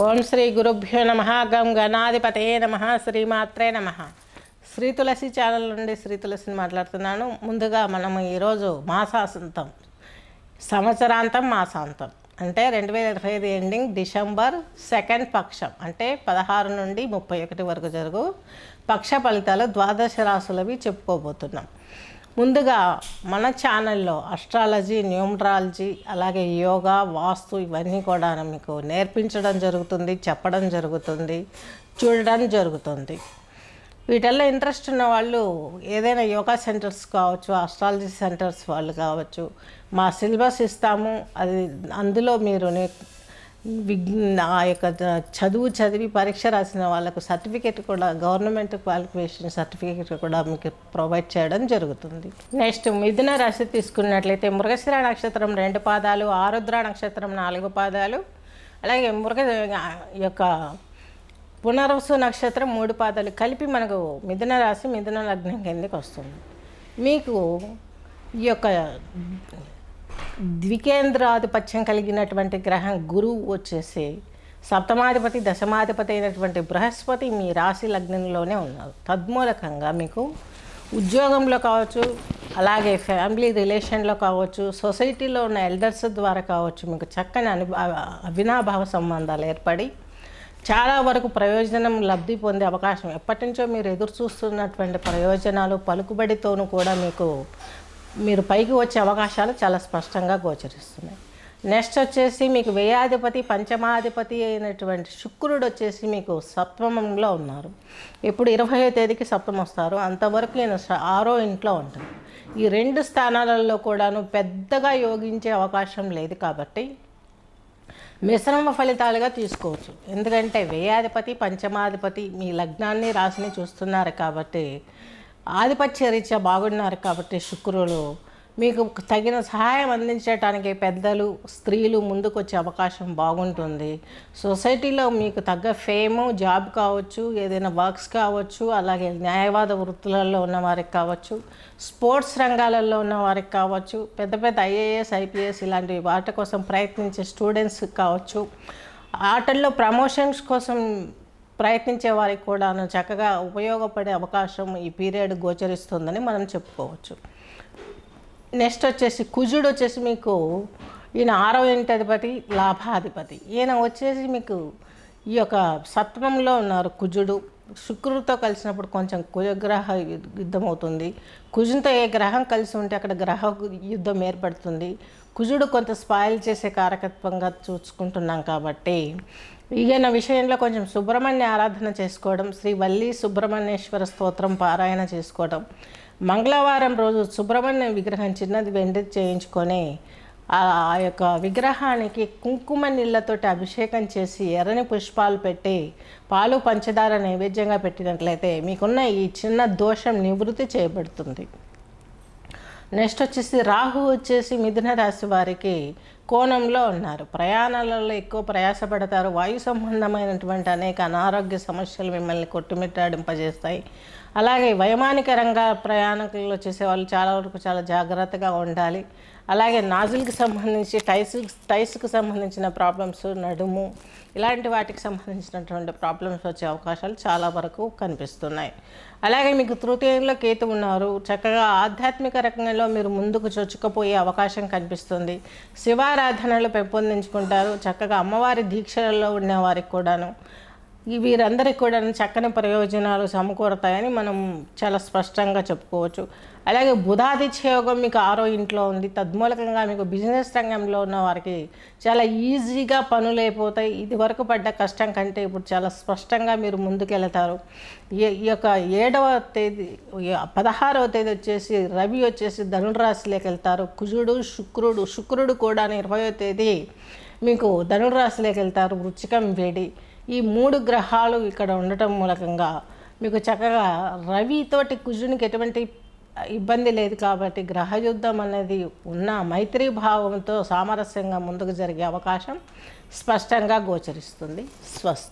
ఓం శ్రీ గురుభ్యో నమ. గం గణాధిపతే నమ. శ్రీమాత్రే నమ. శ్రీ తులసి ఛానల్ నుండి శ్రీ తులసిని మాట్లాడుతున్నాను. ముందుగా మనము ఈరోజు మాసాంతం సంవత్సరాంతం మాసాంతం. అంటే రెండు వేల ఇరవై ఐదు ఎండింగ్ డిసెంబర్ సెకండ్ పక్షం. అంటే పదహారు నుండి ముప్పై ఒకటి వరకు జరుగు పక్ష ఫలితాలు ద్వాదశ రాసులవి చెప్పుకోబోతున్నాం. ముందుగా మన ఛానల్లో అస్ట్రాలజీ న్యూమరాలజీ అలాగే యోగా వాస్తు ఇవన్నీ కూడా మీకు నేర్పించడం జరుగుతుంది చెప్పడం జరుగుతుంది చూడడం జరుగుతుంది. వీటిల్లో ఇంట్రెస్ట్ ఉన్న వాళ్ళు ఏదైనా యోగా సెంటర్స్ కావచ్చు అస్ట్రాలజీ సెంటర్స్ వాళ్ళు కావచ్చు మా సిలబస్ ఇస్తాము. అది అందులో మీరు నే ఆ యొక్క చదువు చదివి పరీక్ష రాసిన వాళ్ళకు సర్టిఫికేట్ కూడా గవర్నమెంట్ క్వాలిఫికేషన్ సర్టిఫికేట్ కూడా మీకు ప్రొవైడ్ చేయడం జరుగుతుంది. నెక్స్ట్ మిథున రాశి తీసుకున్నట్లయితే మృగశిర నక్షత్రం రెండు పాదాలు ఆరుద్ర నక్షత్రం నాలుగు పాదాలు అలాగే మృగ యొక్క పునర్వసు నక్షత్రం మూడు పాదాలు కలిపి మనకు మిథున రాశి మిథున లగ్నం కిందకి వస్తుంది. మీకు ఈ యొక్క ద్వికేంద్రాధిపత్యం కలిగినటువంటి గ్రహం గురువు వచ్చేసి సప్తమాధిపతి దశమాధిపతి అయినటువంటి బృహస్పతి మీ రాశి లగ్నంలోనే ఉన్నారు. తద్మూలకంగా మీకు ఉద్యోగంలో కావచ్చు అలాగే ఫ్యామిలీ రిలేషన్లో కావచ్చు సొసైటీలో ఉన్న ఎల్డర్స్ ద్వారా కావచ్చు మీకు చక్కని అను అవినాభావ సంబంధాలు ఏర్పడి చాలా వరకు ప్రయోజనం లబ్ధి పొందే అవకాశం. ఎప్పటి నుంచో మీరు ఎదురు చూస్తున్నటువంటి ప్రయోజనాలు పలుకుబడితోనూ కూడా మీకు మీరు పైకి వచ్చే అవకాశాలు చాలా స్పష్టంగా గోచరిస్తున్నాయి. నెక్స్ట్ వచ్చేసి మీకు వ్యయాధిపతి పంచమాధిపతి అయినటువంటి శుక్రుడు వచ్చేసి మీకు సప్తమంలో ఉన్నారు. ఇప్పుడు ఇరవయో తేదీకి సప్తమం వస్తారు. అంతవరకు ఈయన ఆరో ఇంట్లో ఉంటారు ఈ రెండు స్థానాలలో కూడాను పెద్దగా యోగించే అవకాశం లేదు కాబట్టి మిశ్రమ ఫలితాలుగా తీసుకోవచ్చు. ఎందుకంటే వ్యయాధిపతి పంచమాధిపతి మీ లగ్నాన్ని రాశిని చూస్తున్నారు కాబట్టి ఆధిపత్య రీత్యా బాగున్నారు కాబట్టి శుక్రులు మీకు తగిన సహాయం అందించడానికి పెద్దలు స్త్రీలు ముందుకు వచ్చే అవకాశం బాగుంటుంది. సొసైటీలో మీకు తగ్గ ఫేము జాబ్ కావచ్చు ఏదైనా వర్క్స్ కావచ్చు అలాగే న్యాయవాద వృత్తులలో ఉన్న వారికి కావచ్చు స్పోర్ట్స్ రంగాలలో ఉన్న వారికి కావచ్చు పెద్ద పెద్ద ఐఏఎస్ ఐపీఎస్ ఇలాంటి వాటి కోసం ప్రయత్నించే స్టూడెంట్స్ కావచ్చు. ఆటల్లో ప్రమోషన్స్ కోసం ప్రయత్నించే వారికి కూడా చక్కగా ఉపయోగపడే అవకాశం ఈ పీరియడ్ గోచరిస్తుందని మనం చెప్పుకోవచ్చు. నెక్స్ట్ వచ్చేసి కుజుడు వచ్చేసి మీకు ఈయన ఆరో ఇంటి అధిపతి లాభాధిపతి. ఈయన వచ్చేసి మీకు ఈ యొక్క సత్వంలో ఉన్నారు కుజుడు. శుక్రుడితో కలిసినప్పుడు కొంచెం కుజగ్రహ యుద్ధం అవుతుంది కుజునితో ఏ గ్రహం కలిసి ఉంటే అక్కడ గ్రహ యుద్ధం ఏర్పడుతుంది. కుజుడు కొంత స్పాయిల్ చేసే కారకత్వంగా చూసుకుంటున్నాం కాబట్టి ఈయన విషయంలో కొంచెం సుబ్రహ్మణ్య ఆరాధన చేసుకోవడం శ్రీ వల్లి సుబ్రహ్మణ్యేశ్వర స్తోత్రం పారాయణ చేసుకోవడం. మంగళవారం రోజు సుబ్రహ్మణ్య విగ్రహం చిన్నది వెండి చేయించుకొని ఆ యొక్క విగ్రహానికి కుంకుమ నీళ్ళతోటి అభిషేకం చేసి ఎర్రని పుష్పాలు పెట్టి పాలు పంచదార నైవేద్యంగా పెట్టినట్లయితే మీకున్న ఈ చిన్న దోషం నివృత్తి చేయబడుతుంది. నెక్స్ట్ వచ్చేసి రాహు వచ్చేసి మిథున రాశి వారికి కోణంలో ఉన్నారు. ప్రయాణాలలో ఎక్కువ ప్రయాసపడతారు. వాయు సంబంధమైనటువంటి అనేక అనారోగ్య సమస్యలు మిమ్మల్ని కొట్టుమిట్టాడింపజేస్తాయి. అలాగే వైమానిక రంగ ప్రయాణికులు చేసే వాళ్ళు చాలా వరకు చాలా జాగ్రత్తగా ఉండాలి. అలాగే నాజుల్కి సంబంధించి టైస్ టైస్కి సంబంధించిన ప్రాబ్లమ్స్ నడుము ఇలాంటి వాటికి సంబంధించినటువంటి ప్రాబ్లమ్స్ వచ్చే అవకాశాలు చాలా వరకు కనిపిస్తున్నాయి. అలాగే మీకు తృతీయంలో కేతు ఉన్నారు. చక్కగా ఆధ్యాత్మిక రంగంలో మీరు ముందుకు చొచ్చుకుపోయే అవకాశం కనిపిస్తుంది. శివారాధనలు పెంపొందించుకుంటారు. చక్కగా అమ్మవారి దీక్షలలో ఉన్న వారికి కూడాను. వీరందరికీ కూడా చక్కని ప్రయోజనాలు సమకూరతాయని మనం చాలా స్పష్టంగా చెప్పుకోవచ్చు. అలాగే బుధాదిత్య యోగం మీకు ఆరో ఇంట్లో ఉంది. తద్మూలకంగా మీకు బిజినెస్ రంగంలో ఉన్న వారికి చాలా ఈజీగా పనులు అయిపోతాయి. ఇది వరకు పడ్డ కష్టం కంటే ఇప్పుడు చాలా స్పష్టంగా మీరు ముందుకెళ్తారు. ఈ- ఈ యొక్క ఏడవ తేదీ పదహారవ తేదీ వచ్చేసి రవి వచ్చేసి ధనురాశిలోకి వెళ్తారు. కుజుడు శుక్రుడు శుక్రుడు కూడా ఇరవయో తేదీ మీకు ధనురాశిలోకి వెళ్తారు. వృచ్చికం వేడి. ఈ మూడు గ్రహాలు ఇక్కడ ఉండటం మూలకంగా మీకు చక్కగా రవితోటి కుజునికి ఎటువంటి ఇబ్బంది లేదు కాబట్టి గ్రహయుద్ధం అనేది ఉన్న మైత్రీ భావంతో సామరస్యంగా ముందుకు జరిగే అవకాశం స్పష్టంగా గోచరిస్తుంది. స్వస్తి.